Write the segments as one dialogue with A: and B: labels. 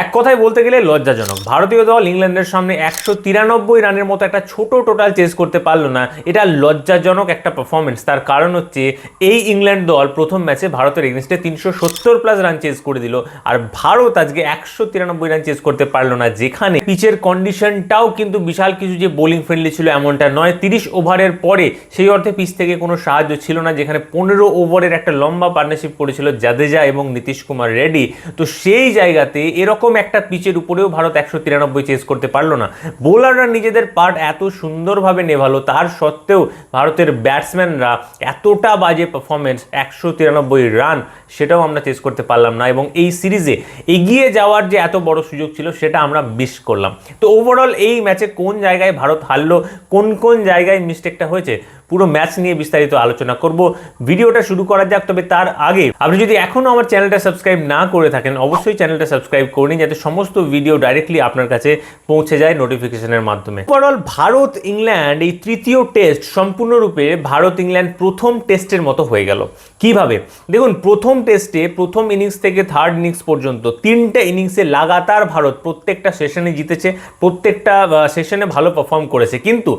A: এক কথায় বলতে গেলে লজ্জাজনক। ভারতীয় দল ইংল্যান্ডের সামনে একশো তিরানব্বই রানের মতো একটা ছোট টোটাল চেস করতে পারল না। এটা লজ্জাজনক একটা পারফরমেন্স তার কারণ হচ্ছে, এই ইংল্যান্ড দল প্রথম ম্যাচে ভারতের এগেনস্টে তিনশো সত্তর প্লাস রান চেস করে দিল। আর ভারত আজকে একশো তিরানব্বই রান চেস করতে পারল না, যেখানে পিচের কন্ডিশনটাও কিন্তু বিশাল কিছু যে বোলিং ফ্রেন্ডলি ছিল এমনটা নয়। তিরিশ ওভারের পরে সেই অর্থে পিচ থেকে কোনো সাহায্য ছিল না, যেখানে পনেরো ওভারের একটা লম্বা পার্টনারশিপ করেছিল জাদেজা এবং নীতিশ কুমার রেড্ডি। তো সেই জায়গাতে এরকম একটা পিচের উপরেও ভারত একশো তিরানব্বই চেস করতে পারল না। বোলাররা নিজেদের পার্ট এত সুন্দরভাবে নেভালো, তার সত্ত্বেও ভারতের ব্যাটসম্যানরা এতটা বাজে পারফরমেন্স একশো তিরানব্বই রান সেটাও আমরা চেস করতে পারলাম না এবং এই সিরিজে এগিয়ে যাওয়ার যে এত বড় সুযোগ ছিল সেটা আমরা মিস করলাম। তো ওভারঅল এই ম্যাচে কোন জায়গায় ভারত হারলো, কোন কোন জায়গায় মিস্টেকটা হয়েছে? পুরো ম্যাচ নিয়ে বিস্তারিত আলোচনা করব। ভিডিওটা শুরু করা যাক, তবে তার আগে আপনি যদি এখনও আমার চ্যানেলটা সাবস্ক্রাইব না করে থাকেন, অবশ্যই চ্যানেলটা সাবস্ক্রাইব করে নিন যাতে সমস্ত ভিডিও ডাইরেক্টলি আপনার কাছে পৌঁছে যায় নোটিফিকেশনের মাধ্যমে। ওভারঅল ভারত ইংল্যান্ড এই তৃতীয় টেস্ট সম্পূর্ণরূপে ভারত ইংল্যান্ড প্রথম টেস্টের মতো হয়ে গেল। কীভাবে? দেখুন, প্রথম টেস্টে প্রথম ইনিংস থেকে থার্ড ইনিংস পর্যন্ত তিনটে ইনিংসে লাগাতার ভারত প্রত্যেকটা সেশনে জিতেছে, প্রত্যেকটা সেশনে ভালো পারফর্ম করেছে। কিন্তু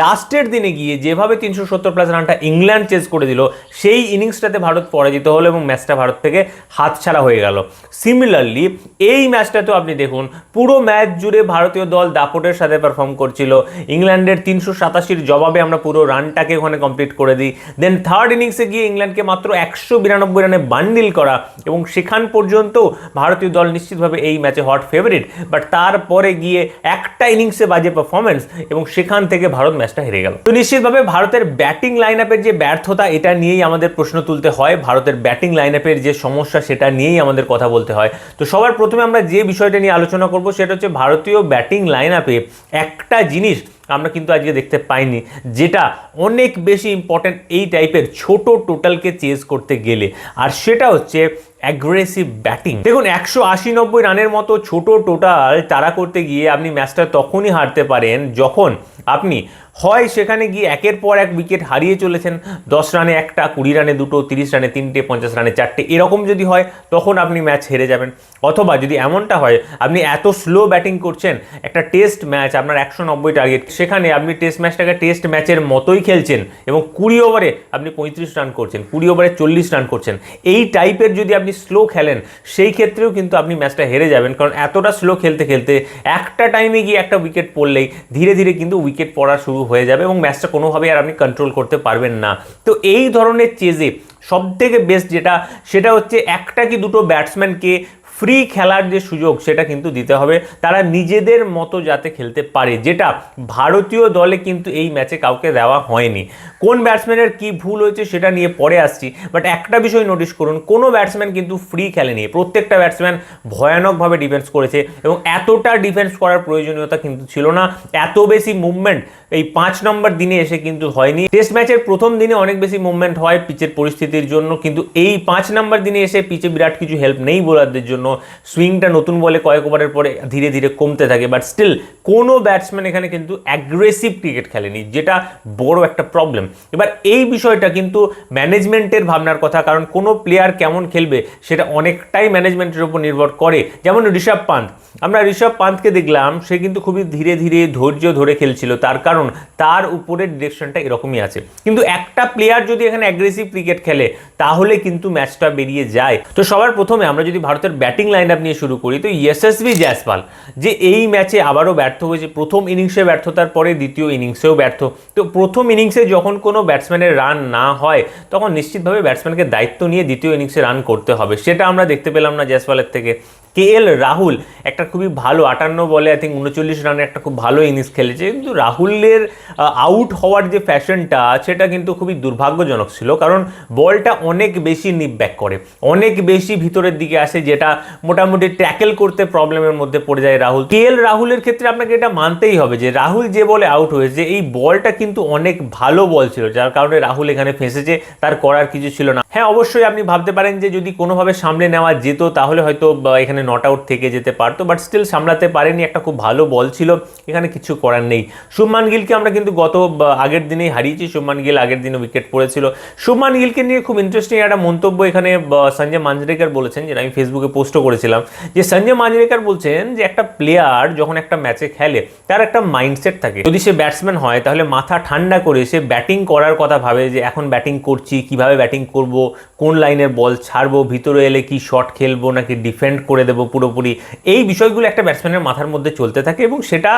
A: লাস্টের দিনে গিয়ে যেভাবে তিনশো সত্তর প্লাস রানটা ইংল্যান্ড চেস করে দিল। সেই ইনিংসটাতে ভারত পরাজিত হলো এবং ম্যাচটা ভারত থেকে হাতছাড়া হয়ে গেল। সিমিলারলি এই ম্যাচটাতেও আপনি দেখুন, পুরো ম্যাচ জুড়ে ভারতীয় দল দাপটের সাথে পারফর্ম করছিল। ইংল্যান্ডের তিনশো সাতাশির জবাবে আমরা পুরো রানটাকে ওখানে কমপ্লিট করে দিই। দেন থার্ড ইনিংসে গিয়ে ইংল্যান্ডকে মাত্র একশো বিরানব্বই রানে বান্ডিল করা এবং সেখান পর্যন্ত ভারতীয় দল নিশ্চিতভাবে এই ম্যাচে হট ফেভারিট বাট তারপরে গিয়ে একটা ইনিংসে বাজে পারফরমেন্স এবং সেখান থেকে ভারত ম্যাচটা হেরে গেল। তো নিশ্চিতভাবে ভারতের ব্যাটিং লাইন আপের যে ব্যর্থতা, এটা নিয়েই আমাদের প্রশ্ন তুলতে হয়। ভারতের ব্যাটিং লাইন আপের যে সমস্যা, সেটা নিয়েই আমাদের কথা বলতে হয়। তো সবার প্রথমে আমরা যে বিষয়টা নিয়ে আলোচনা করব, সেটা হচ্ছে ভারতীয় ব্যাটিং লাইন আপে একটা জিনিস আমরা কিন্তু আজকে দেখতে পাইনি, যেটা অনেক বেশি ইম্পর্ট্যান্ট এই টাইপের ছোট টোটালকে চেজ করতে গেলে। আর সেটা হচ্ছে অ্যাগ্রেসিভ ব্যাটিং দেখুন, একশো আশি নব্বই রানের মতো ছোট টোটাল তারা করতে গিয়ে আপনি ম্যাচটা তখনই হারতে পারেন যখন আপনি হয় সেখানে গিয়ে একের পর এক উইকেট হারিয়ে চলেছেন, দশ রানে একটা, কুড়ি রানে দুটো, তিরিশ রানে তিনটে, পঞ্চাশ রানে চারটে, এরকম যদি হয় তখন আপনি ম্যাচ হেরে যাবেন। অথবা যদি এমনটা হয়, আপনি এত স্লো ব্যাটিং করছেন, একটা টেস্ট ম্যাচ আপনার একশো নব্বই টার্গেট সেখানে আপনি টেস্ট ম্যাচটাকে টেস্ট ম্যাচের মতোই খেলছেন এবং কুড়ি ওভারে আপনি পঁয়ত্রিশ রান করছেন, কুড়ি ওভারে চল্লিশ রান করছেন। এই টাইপের যদি আপনি স্লো খেলেন, সেই ক্ষেত্রেও কিন্তু আপনি ম্যাচটা হেরে যাবেন। কারণ এতটা স্লো খেলতে খেলতে একটা টাইমে গিয়ে একটা উইকেট পড়লেই ধীরে ধীরে কিন্তু উইকেট পড়া শুরু হয়ে যাবে এবং ম্যাচটা কোনোভাবে আর আপনি কন্ট্রোল করতে পারবেন না। তো এই ধরনের চেজে সব থেকে বেস্ট যেটা, সেটা হচ্ছে একটা কি দুটো ব্যাটসম্যানকে ফ্রি খেলার যে সুযোগ সেটা কিন্তু দিতে হবে। তারা নিজেদের মতো যাতে খেলতে পারে, যেটা ভারতীয় দলে কিন্তু এই ম্যাচে কাউকে দেওয়া হয়নি। কোন ব্যাটসম্যানের কি ভুল হয়েছে সেটা নিয়ে পরে আসছি বাট একটা বিষয় নোটিশ করুন, কোনো ব্যাটসম্যান কিন্তু ফ্রি খেলেনি। প্রত্যেকটা ব্যাটসম্যান ভয়ানকভাবে ডিফেন্স করেছে এবং এতটা ডিফেন্স করার প্রয়োজনীয়তা কিন্তু ছিল না। এত বেশি মুভমেন্ট এই পাঁচ নম্বর দিনে এসে কিন্তু হয়নি। টেস্ট ম্যাচের প্রথম দিনে অনেক বেশি মুভমেন্ট হয় পিচের পরিস্থিতির জন্য, কিন্তু এই পাঁচ নম্বর দিনে এসে পিচে বিরাট কিছু হেল্প নেই বোলারদের জন্য। সুইংটা নতুন বলে কয়েক ওভারের পরে ধীরে ধীরে কমতে থাকে বাট স্টিল কোনো ব্যাটসম্যান এখানে কিন্তু অ্যাগ্রেসিভ ক্রিকেট খেলেনি, যেটা বড় একটা প্রবলেম এবার এই বিষয়টা কিন্তু ম্যানেজমেন্টের ভাবনার কথা, কারণ কোনো প্লেয়ার কেমন খেলবে সেটা অনেকটাই ম্যানেজমেন্টের উপর নির্ভর করে। যেমন ঋষভ পান্ত আমরা ঋষভ পান্তকে দেখলাম, সে কিন্তু খুবই ধীরে ধীরে ধৈর্য ধরে খেলছিল। তার কারণ, তার উপরের ডিরেকশনটা এরকমই আছে। কিন্তু একটা প্লেয়ার যদি এখানে অ্যাগ্রেসিভ ক্রিকেট খেলে, তাহলে কিন্তু ম্যাচটা বেরিয়ে যায়। তো সবার প্রথমে আমরা যদি ভারতের ব্যাটিং লাইন আপ নিয়ে শুরু করি, তো ইএসএসবি জয়সপাল যে এই ম্যাচে আবারও ব্যর্থ হয়েছে। প্রথম ইনিংসে ব্যর্থতার পরে দ্বিতীয় ইনিংসেও ব্যর্থ। তো প্রথম ইনিংসে যখন কোনো ব্যাটসম্যানের রান না হয়, তখন নিশ্চিতভাবে ব্যাটসম্যানকে দায়িত্ব নিয়ে দ্বিতীয় ইনিংসে রান করতে হবে। সেটা আমরা দেখতে পেলাম না জয়সওয়ালের থেকে। কে এল রাহুল, একটা খুবই ভালো আটান্ন বলে আই থিঙ্ক উনচল্লিশ রানে একটা খুব ভালো ইনিংস খেলেছে। কিন্তু রাহুলের আউট হওয়ার যে ফ্যাশনটা সেটা কিন্তু খুবই দুর্ভাগ্যজনক ছিল। কারণ বলটা অনেক বেশি নিপ ব্যাক করে। অনেক বেশি ভিতরের দিকে আসে, যেটা মোটামুটি ট্যাকেল করতে প্রবলেমের মধ্যে পড়ে যায় রাহুল। কে এল রাহুলের ক্ষেত্রে আপনাকে এটা মানতেই হবে যে, রাহুল যে বলে আউট হয়েছে এই বলটা কিন্তু অনেক ভালো বল ছিল, যার কারণে রাহুল এখানে ফেঁসেছে, তার করার কিছু ছিল না। হ্যাঁ অবশ্যই আপনি ভাবতে পারেন যে, যদি কোনোভাবে সামলে নেওয়া যেত, তাহলে হয়তো এখানে এখানে নট আউট থেকে যেতে পারতো বাট স্টিল সামলাতে পারেনি, একটা খুব ভালো বল ছিল, এখানে কিছু করার নেই। শুভমান গিলকে আমরা কিন্তু গত আগের দিনেই হারিয়েছি, শুভমান গিল আগের দিনে উইকেট পড়েছিল। শুভমান গিলকে নিয়ে খুব ইন্টারেস্টিং একটা মন্তব্য এখানে সঞ্জয় মাঞ্জরেকর বলেছেন, যেটা আমি ফেসবুকে পোস্টও করেছিলাম, যে সঞ্জয় মাঞ্জরেকর বলছেন যে একটা প্লেয়ার যখন একটা ম্যাচে খেলে, তার একটা মাইন্ডসেট থাকে। যদি সে ব্যাটসম্যান হয়, তাহলে মাথা ঠান্ডা করে সে ব্যাটিং করার কথা ভাবে, যে এখন ব্যাটিং করছি, কীভাবে ব্যাটিং করব কোন লাইনের বল ছাড়বো, ভিতরে এলে কি শট খেলব নাকি ডিফেন্ড করে দেবো পুরোপুরি, এই বিষয়গুলো একটা ব্যাটসম্যানের মাথার মধ্যে চলতে থাকে এবং সেটা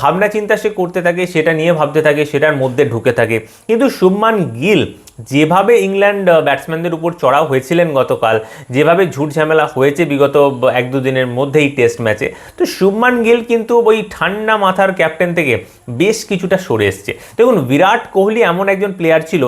A: ভাবনা চিন্তা সে করতে থাকে, সেটা নিয়ে ভাবতে থাকে, সেটার মধ্যে ঢুকে থাকে। কিন্তু শুভমান গিল যেভাবে ইংল্যান্ড ব্যাটসম্যানদের উপর চড়াও হয়েছিলেন গতকাল, যেভাবে ঝুট ঝামেলা হয়েছে বিগত এক দুদিনের মধ্যেই টেস্ট ম্যাচে তো শুভমান গিল কিন্তু ওই ঠান্ডা মাথার ক্যাপ্টেন থেকে বেশ কিছুটা সরে এসছে। দেখুন, বিরাট কোহলি এমন একজন প্লেয়ার ছিল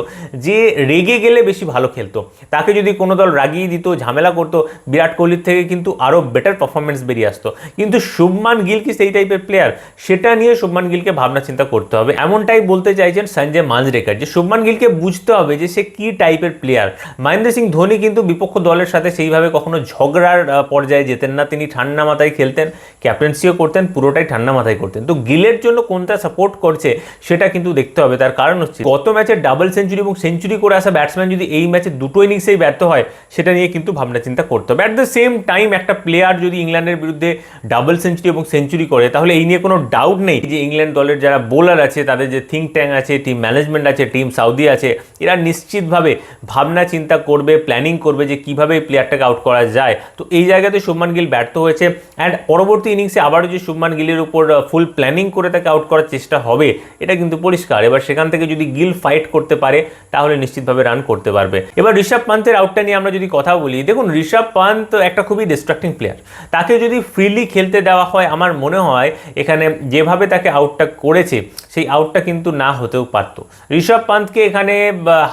A: যে রেগে গেলে বেশি ভালো খেলতো। তাকে যদি কোনো দল রাগিয়ে দিত, ঝামেলা করতো, বিরাট কোহলির থেকে কিন্তু আরও বেটার পারফরমেন্স বেরিয়ে আসতো। কিন্তু শুভমান গিল কি সেই টাইপের প্লেয়ার সেটা নিয়ে শুভমান গিলকে ভাবনা চিন্তা করতে হবে। এমনটাই বলতে চাইছেন সঞ্জয় মাঞ্জরেকর যে শুভমান গিলকে বুঝতে হবে যে সে কি টাইপের প্লেয়ার মহেন্দ্র সিং ধোনি কিন্তু বিপক্ষ দলের সাথে সেইভাবে কখনো ঝগড়ার পর্যায়ে যেতেন না। তিনি ঠান্ডা মাথায় খেলতেন ক্যাপ্টেন্সিও করতেন, পুরোটাই ঠান্ডা মাথায় করতেন। তো গিলের জন্য কোনটা সাপোর্ট করছে সেটা কিন্তু দেখতে হবে। তার কারণ হচ্ছে গত ম্যাচে ডাবল সেঞ্চুরি এবং সেঞ্চুরি করে আসা ব্যাটসম্যান যদি এই ম্যাচে দুটো ইনিংসেই ব্যর্থ হয়, সেটা নিয়ে কিন্তু ভাবনা চিন্তা করতে হবে। অ্যাট দ্য সেম টাইম একটা প্লেয়ার যদি ইংল্যান্ডের বিরুদ্ধে ডাবল সেঞ্চুরি এবং সেঞ্চুরি করে, তাহলে এই নিয়ে কোনো ডাউট নেই। যে ইংল্যান্ড দলের যারা বোলার আছে, তাদের যে থিঙ্ক ট্যাঙ্ক আছে টিম ম্যানেজমেন্ট আছে টিম সাউদি আছে, এরা নিশ্চিতভাবে ভাবনা, চিন্তা করবে প্ল্যানিং করবে যে কীভাবে এই প্লেয়ারটাকে আউট করা যায়। তো এই জায়গাতে শুভমান গিল ব্যর্থ হয়েছে। অ্যান্ড পরবর্তী ইনিংসে আবারও যে শুভমান গিলের উপর ফুল প্ল্যানিং করে তাকে আউট করার চেষ্টা হবে, এটা কিন্তু পরিষ্কার। এবার সেখান থেকে যদি গিল ফাইট করতে পারে, তাহলে নিশ্চিতভাবে রান করতে পারবে। এবার ঋষভ পান্তের আউটটা নিয়ে আমরা যদি কথা বলি, দেখুন ঋষভ পান্ত একটা খুবই ডিস্ট্রাক্টিং প্লেয়ার তাকে যদি ফ্রিলি খেলতে দেওয়া হয়, আমার মনে হয় এখানে যেভাবে তাকে আউটটা করেছে, সেই আউটটা কিন্তু না হতেও পারতো। ঋষভ পান্তকে এখানে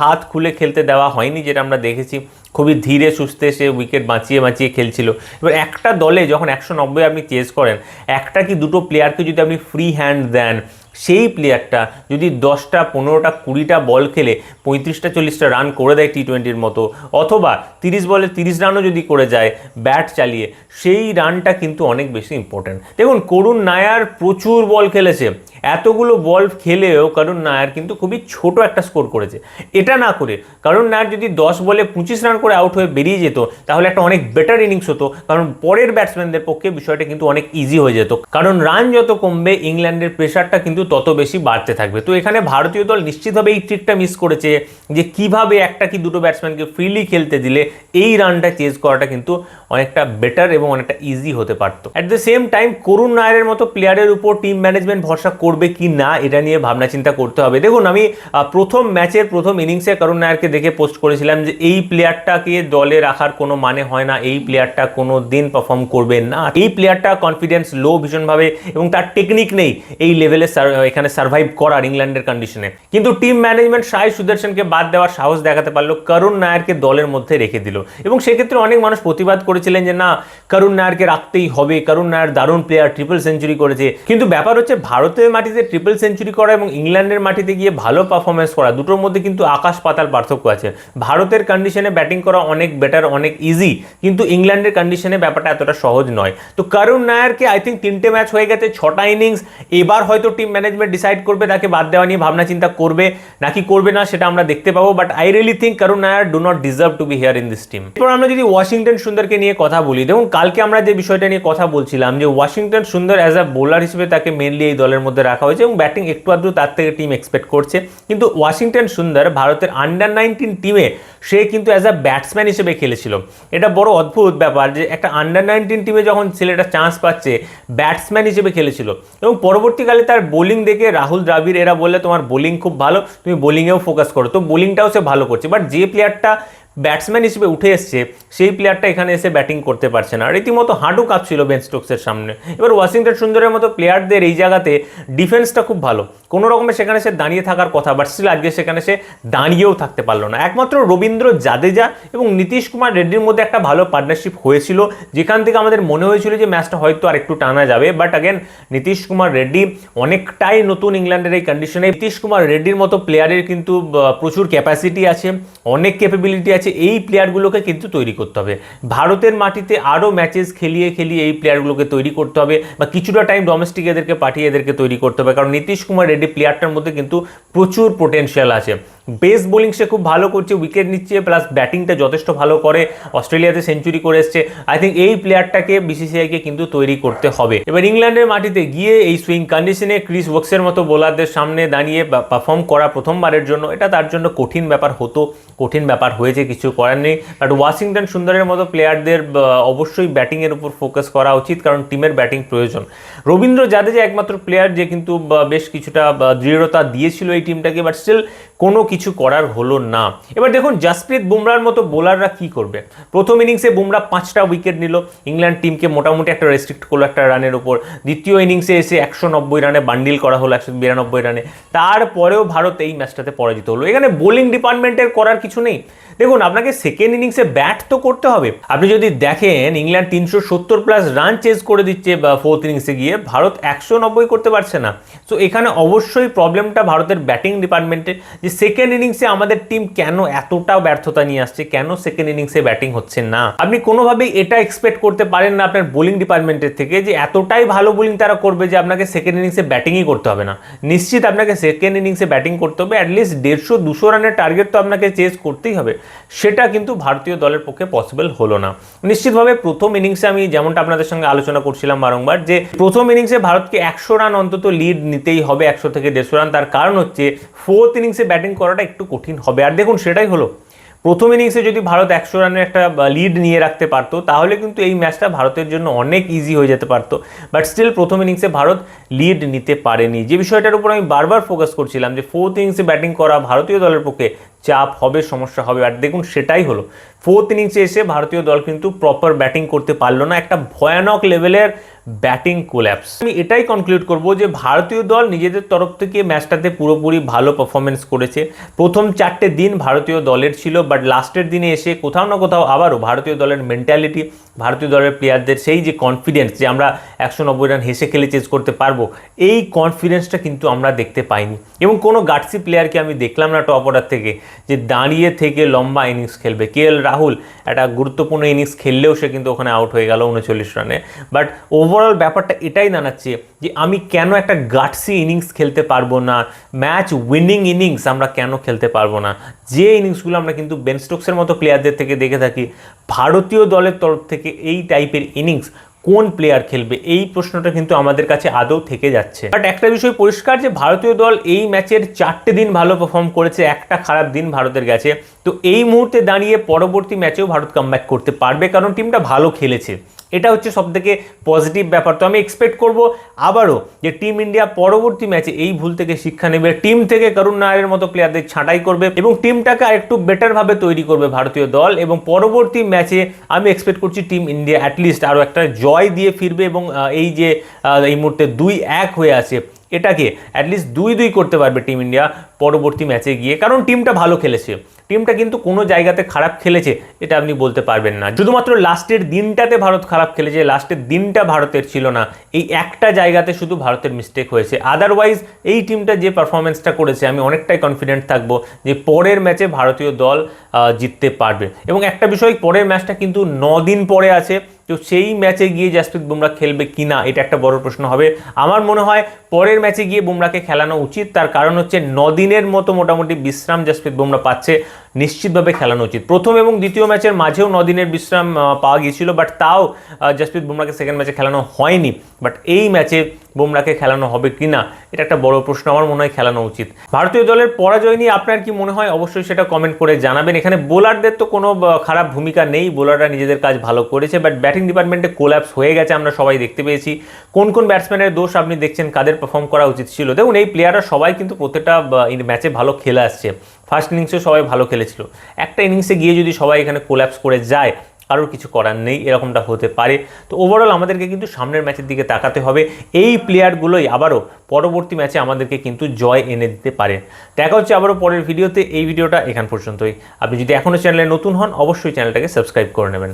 A: হাত খুলে খেলতে দেওয়া হয়নি, যেটা আমরা দেখেছি। খুবই ধীরে সুস্থে সে উইকেট বাঁচিয়ে বাঁচিয়ে খেলছিল। এবার একটা দলে যখন একশো নব্বই আপনি চেস করেন, একটা কি দুটো প্লেয়ারকে যদি আপনি ফ্রি হ্যান্ড দেন সেই প্লেয়ারটা যদি দশটা, পনেরোটা, কুড়িটা বল খেলে, পঁয়ত্রিশটা, চল্লিশটা রান করে দেয় টি টোয়েন্টির মতো, অথবা তিরিশ বলে তিরিশ রানও যদি করে যায় ব্যাট চালিয়ে, সেই রানটা কিন্তু অনেক বেশি ইম্পর্ট্যান্ট দেখুন, করুণ নায়ার প্রচুর বল খেলেছে। এতগুলো বল খেলেও করুণ নায়ার কিন্তু খুবই ছোট একটা স্কোর করেছে। এটা না করে করুণ নায়ার যদি দশ বলে পঁচিশ রান করে আউট হয়ে বেরিয়ে যেত, তাহলে একটা অনেক বেটার ইনিংস হতো। কারণ পরের ব্যাটসম্যানদের পক্ষে বিষয়টা কিন্তু অনেক ইজি হয়ে যেত। কারণ রান যত কমবে ইংল্যান্ডের প্রেশারটা কিন্তু তত বেশি বাড়তে থাকবে। তো এখানে ভারতীয় দল নিশ্চিতভাবে এই ট্রিকটা মিস করেছে যে কীভাবে একটা কি দুটো ব্যাটসম্যানকে ফ্রিলি খেলতে দিলে এই রানটা চেজ করাটা কিন্তু অনেকটা বেটার এবং অনেকটা ইজি হতে পারতো। অ্যাট দ্য সেম টাইম করুণ নায়ারের মতো প্লেয়ারের উপর টিম ম্যানেজমেন্ট ভরসা করবে কি না, এটা নিয়ে ভাবনা চিন্তা করতে হবে। দেখুন, আমি প্রথম ম্যাচের প্রথম ইনিংসে করুণ নায়ারকে দেখে পোস্ট করেছিলাম যে এই প্লেয়ারটাকে দলে রাখার কোনো মানে হয় না, এই প্লেয়ারটা কোনো দিন পারফর্ম করবে না। এই প্লেয়ারটা কনফিডেন্স লো ভীষণভাবে এবং তার টেকনিক নেই, এই লেভেলে এখানে সার্ভাইভ করার ইংল্যান্ডের কন্ডিশনে কিন্তু টিম ম্যানেজমেন্ট সাই সুদর্শনকে বাদ দেওয়ার সাহস দেখাতে পারল করুণ নায়ারকে দলের মধ্যে রেখে দিল। এবং সেক্ষেত্রে অনেক মানুষ প্রতিবাদ করেছিলেন যে, না করুণ নায়ারকে রাখতেই হবে করুণ নায়ার দারুণ প্লেয়ার ট্রিপল সেঞ্চুরি করেছে। কিন্তু ব্যাপার হচ্ছে, ভারতের মাটিতে ট্রিপল সেঞ্চুরি করা এবং ইংল্যান্ডের মাটিতে গিয়ে ভালো পারফরমেন্স করা, দুটোর মধ্যে কিন্তু আকাশ পাতাল পার্থক্য আছে। ভারতের কন্ডিশনে ব্যাটিং করা অনেক বেটার অনেক ইজি কিন্তু ইংল্যান্ডের কন্ডিশনে ব্যাপারটা এতটা সহজ নয়। তো করুণ নায়ারকে আই থিঙ্ক তিনটে ম্যাচ হয়ে গেছে, ছটা ইনিংস এবার হয়তো টিম ম্যানেজমেন্ট ডিসাইড করবে, তাকে বাদ দেওয়া নিয়ে ভাবনা চিন্তা করবে নাকি করবে না সেটা আমরা দেখতে পাবো but I really think Karun Nair do not deserve to be here in this team এরপর আমরা যদি ওয়াশিংটন সুন্দরকে নিয়ে কথা বলি, দেখুন, কালকে আমরা যে বিষয়টা নিয়ে কথা বলছিলাম, যে ওয়াশিংটন সুন্দর অ্যাজ আ বোলার হিসেবে তাকে মেনলি এই দলের মধ্যে রাখা হয়েছে এবং ব্যাটিং একটু আধটু তার থেকে টিম এক্সপেক্ট করছে, কিন্তু ওয়াশিংটন সুন্দর ভারতের আন্ডার নাইনটিন টিমে সে কিন্তু অ্যাজ আ ব্যাটসম্যান হিসেবে খেলেছিল। এটা বড় অদ্ভুত ব্যাপার যে একটা আন্ডার নাইনটিন টিমে যখন ছেলেটা চান্স পাচ্ছে ব্যাটসম্যান হিসেবে খেলেছিল। এবং পরবর্তীকালে তার বোলিং দেখে রাহুল দ্রাবিড় এরা বললে তোমার বোলিং খুব ভালো, তুমি বোলিংয়েও ফোকাস করো। তো বোলিংটাও সে ভালো করছে। বাট যে প্লেয়ারটা ব্যাটসম্যান হিসেবে উঠে এসছে, সেই প্লেয়ারটা এখানে এসে ব্যাটিং করতে পারছে না। রীতিমতো হাঁটু কাঁপছিল বেন স্টোকসের সামনে। এবার ওয়াশিংটন সুন্দরের মতো প্লেয়ারদের এই জায়গাতে ডিফেন্সটা খুব ভালো। কোনো রকমে সেখানে সে দাঁড়িয়ে থাকার কথা বাট স্টিল আজকে সেখানে সে দাঁড়িয়েও থাকতে পারল না। একমাত্র রবীন্দ্র জাদেজা এবং নীতিশ কুমার রেড্ডির মধ্যে একটা ভালো পার্টনারশিপ হয়েছিল, যেখান থেকে আমাদের মনে হয়েছিল যে ম্যাচটা হয়তো আর একটু টানা যাবে। বাট আগেন নীতিশ কুমার রেড্ডি অনেকটাই নতুন ইংল্যান্ডের এই কন্ডিশনে নীতিশ কুমার রেড্ডির মতো প্লেয়ারের কিন্তু প্রচুর ক্যাপাসিটি আছে, অনেক ক্যাপাবিলিটি আছে। ম্যাচে এই প্লেয়ারগুলোকে কিন্তু তৈরি করতে হবে। ভারতের মাটিতে আরও ম্যাচেস খেলিয়ে খেলিয়ে এই প্লেয়ারগুলোকে তৈরি করতে হবে বা কিছুটা টাইম ডোমেস্টিক এদেরকে পাঠিয়ে এদেরকে তৈরি করতে হবে। কারণ নীতিশ কুমার রেড্ডি প্লেয়ারটার মধ্যে কিন্তু প্রচুর পোটেনশিয়াল আছে। বেস বোলিং সে খুব ভালো করছে উইকেট নিচ্ছে প্লাস ব্যাটিংটা যথেষ্ট ভালো করে, অস্ট্রেলিয়াতে সেঞ্চুরি করে এসছে। আই থিঙ্ক এই প্লেয়ারটাকে বিসিসিআইকে কিন্তু তৈরি করতে হবে। এবার ইংল্যান্ডের মাটিতে গিয়ে এই সুইং কন্ডিশনে ক্রিস ওয়াক্সের মতো বোলারদের সামনে দাঁড়িয়ে পারফর্ম করা প্রথমবারের জন্য, এটা তার জন্য কঠিন ব্যাপার হতো, কঠিন ব্যাপার হয়েছে, কিছু করার নেই। বাট ওয়াশিংটন সুন্দরের মতো প্লেয়ারদের অবশ্যই ব্যাটিংয়ের উপর ফোকাস করা উচিত, কারণ টিমের ব্যাটিং প্রয়োজন। রবীন্দ্র জাদেজা একমাত্র প্লেয়ার যে কিন্তু বেশ কিছুটা দৃঢ়তা দিয়েছিল এই টিমটাকে বাট স্টিল কোনো কিছু করার হলো না। এবার দেখুন, জাসপ্রীত বুমরার মতো বোলাররা কি করবে? প্রথম ইনিংসে বুমরা পাঁচটা উইকেট নিল। ইংল্যান্ড টিমকে মোটামুটি একটা রেস্ট্রিক্ট করল একটা রানের উপর। দ্বিতীয় ইনিংসে এসে একশো নব্বই রানে বান্ডিল করা হলো, একশো বিরানব্বই রানে। তারপরেও ভারত এই ম্যাচটাতে পরাজিত হলো। এখানে বোলিং ডিপার্টমেন্টের করার কিছু নেই। দেখুন, আপনাকে সেকেন্ড ইনিংসে ব্যাট তো করতে হবে। আপনি যদি দেখেন ইংল্যান্ড তিনশো সত্তর প্লাস রান চেজ করে দিচ্ছে ফোর্থ ইনিংসে গিয়ে, ভারত একশো নব্বই করতে পারছে না। সো এখানে অবশ্যই প্রবলেমটা ভারতের ব্যাটিং ডিপার্টমেন্টে যে সেকেন্ড ইনিংসে আমাদের টিম কেন এতটা ব্যর্থতা নিয়ে আসছে, কেন সেকেন্ড ইনিংসে ব্যাটিং হচ্ছে না? আপনি কোনোভাবেই এটা এক্সপেক্ট করতে পারেন না আপনার বোলিং ডিপার্টমেন্টের থেকে, যে এতটাই ভালো বোলিং তারা করবে যে আপনাকে সেকেন্ড ইনিংসে ব্যাটিংই করতে হবে না। নিশ্চিত আপনাকে সেকেন্ড ইনিংসে ব্যাটিং করতে হবে অ্যাটলিস্ট দেড়শো দুশো রানের টার্গেট তো আপনাকে চেস করতেই হবে। সেটা কিন্তু ভারতীয় দলের পক্ষে পসিবল হলো না। নিশ্চিতভাবে প্রথম ইনিংসে আমি যেমনটা আপনাদের সঙ্গে আলোচনা করছিলাম বারংবার যে প্রথম ইনিংসে ভারতকে একশো রান অন্তত লিড নিতেই হবে, একশো থেকে দেড়শো রান তার কারণ হচ্ছে ফোর্থ ইনিংসে ব্যাটিং করাটা একটু কঠিন হবে। আর দেখুন, সেটাই হলো। প্রথম ইনিংসে যদি ভারত একশো রানের একটা লিড নিয়ে রাখতে পারতো, তাহলে কিন্তু এই ম্যাচটা ভারতের জন্য অনেক ইজি হয়ে যেতে পারতো। বাট স্টিল প্রথম ইনিংসে ভারত লিড নিতে পারেনি। যে বিষয়টার উপর আমি বারবার ফোকাস করছিলাম যে ফোর্থ ইনিংসে ব্যাটিং করা ভারতীয় দলের পক্ষে চাপ হবে সমস্যা হবে। আর দেখুন সেটাই হলো। ফোর্থ ইনিংসে এসে ভারতীয় দল কিন্তু প্রপার ব্যাটিং করতে পারল না। একটা ভয়ানক লেভেলের ব্যাটিং কোল্যাপস আমি এটাই কনক্লুড করব যে ভারতীয় দল নিজেদের তরফ থেকে ম্যাচটাতে পুরোপুরি ভালো পারফরমেন্স করেছে। প্রথম চারটে দিন ভারতীয় দলের ছিল বাট লাস্টের দিনে এসে কোথাও না কোথাও আবারও ভারতীয় দলের মেন্টালিটি ভারতীয় দলের প্লেয়ারদের সেই যে কনফিডেন্স যে আমরা একশো নব্বই রান হেসে খেলে চেস করতে পারব, এই কনফিডেন্সটা কিন্তু আমরা দেখতে পাইনি। এবং কোনো গাটসি প্লেয়ারকে আমি দেখলাম না টপ অর্ডার থেকে, যে দাঁড়িয়ে থেকে লম্বা ইনিংস খেলবে। কে এল রাহুল একটা গুরুত্বপূর্ণ ইনিংস খেললেও সে কিন্তু ওখানে আউট হয়ে গেল উনচল্লিশ রানে বাট ওভারঅল ব্যাপারটা এটাই জানাচ্ছে যে আমি কেন একটা গাটসি ইনিংস খেলতে পারব না? ম্যাচ উইনিং ইনিংস আমরা কেন খেলতে পারব না? যে ইনিংসগুলো আমরা কিন্তু বেনস্টোক্সের মতো প্লেয়ারদের থেকে দেখে থাকি, ভারতীয় দলের তরফ থেকে এই টাইপের ইনিংস কোন প্লেয়ার খেলবে? এই প্রশ্নটা কিন্তু আমাদের কাছে আদৌ থেকে যাচ্ছে। বাট একটা বিষয় পরিষ্কার যে, ভারতীয় দল এই ম্যাচের চারটে দিন ভালো পারফর্ম করেছে, একটা খারাপ দিন ভারতের গেছে। তো এই মুহূর্তে দাঁড়িয়ে পরবর্তী ম্যাচেও ভারত কামব্যাক করতে পারবে, কারণ টিমটা ভালো খেলেছে। এটা হচ্ছে সব থেকে পজিটিভ ব্যাপার। তো আমি এক্সপেক্ট করব আবারও যে টিম ইন্ডিয়া পরবর্তী ম্যাচে এই ভুল থেকে শিক্ষা নেবে। টিম থেকে করুণ নায়ারের মতো প্লেয়ারদের ছাঁটাই করবে এবং টিমটাকে আর একটু বেটারভাবে তৈরি করবে ভারতীয় দল এবং পরবর্তী ম্যাচে আমি এক্সপেক্ট করছি টিম ইন্ডিয়া অ্যাটলিস্ট আরও একটা জয় দিয়ে ফিরবে এবং এই যে এই মুহূর্তে দুই এক হয়ে আছে এটাকে অ্যাটলিস্ট দুই দুই করতে পারবে টিম ইন্ডিয়া পরবর্তী ম্যাচে গিয়ে। কারণ টিমটা ভালো খেলেছে। টিমটা কিন্তু কোনো জায়গাতে খারাপ খেলেছে, এটা আপনি বলতে পারবেন না। শুধুমাত্র লাস্টের দিনটাতে ভারত খারাপ খেলেছে লাস্টের দিনটা ভারতের ছিল না। এই একটা জায়গাতে শুধু ভারতের মিস্টেক হয়েছে। আদারওয়াইজ এই টিমটা যে পারফরমেন্সটা করেছে, আমি অনেকটাই কনফিডেন্ট থাকব যে পরের ম্যাচে ভারতীয় দল জিততে পারবে। এবং একটা বিষয়, পরের ম্যাচটা কিন্তু ন দিন পরে আছে। তো সেই ম্যাচে গিয়ে জাসপ্রীত বুমরা খেলবে কি না এটা একটা বড় প্রশ্ন হবে। আমার মনে হয় পরের ম্যাচে গিয়ে বুমরাকে খেলানো উচিত। তার কারণ হচ্ছে নদিনের মতো মোটামুটি বিশ্রাম জাসপ্রীত বুমরা পাচ্ছে। নিশ্চিতভাবে খেলানো উচিত। প্রথম এবং দ্বিতীয় ম্যাচের মাঝেও দিনের বিশ্রাম পাওয়া গিয়েছিল বাট তাও জাসপ্রীত বুমরাকে সেকেন্ড ম্যাচে খেলানো হয়নি। বাট এই ম্যাচে বুমরাকে খেলানো হবে কি না এটা একটা বড় প্রশ্ন। আমার মনে হয় খেলানো উচিত। ভারতীয় দলের পরাজয় নিয়ে আপনার কি মনে হয়? অবশ্যই সেটা কমেন্ট করে জানাবেন। এখানে বোলারদের তো কোনো খারাপ ভূমিকা নেই। বোলাররা নিজেদের কাজ ভালো করেছে বাট ব্যাটিং ডিপার্টমেন্টে কোল্যাপস হয়ে গেছে, আমরা সবাই দেখতে পেয়েছি। কোন কোন ব্যাটসম্যানের দোষ আপনি দেখছেন? কাদের পারফর্ম করা উচিত ছিল? দেখুন, এই প্লেয়াররা সবাই কিন্তু প্রত্যেকটা ম্যাচে ভালো খেলে আসছে। ফার্স্ট ইনিংসে সবাই ভালো খেলেছিল। একটা ইনিংসে গিয়ে যদি সবাই এখানে কোল্যাপস করে যায়, কারোর কিছু করার নেই, এরকমটা হতে পারে। তো ওভারঅল আমাদেরকে কিন্তু সামনের ম্যাচের দিকে তাকাতে হবে। এই প্লেয়ারগুলোই আবারও পরবর্তী ম্যাচে আমাদেরকে কিন্তু জয় এনে দিতে পারে। দেখা হচ্ছে আবারও পরের ভিডিওতে। এই ভিডিওটা এখান পর্যন্তই। আপনি যদি এখনও চ্যানেলে নতুন হন, অবশ্যই চ্যানেলটাকে সাবস্ক্রাইব করে নেবেন।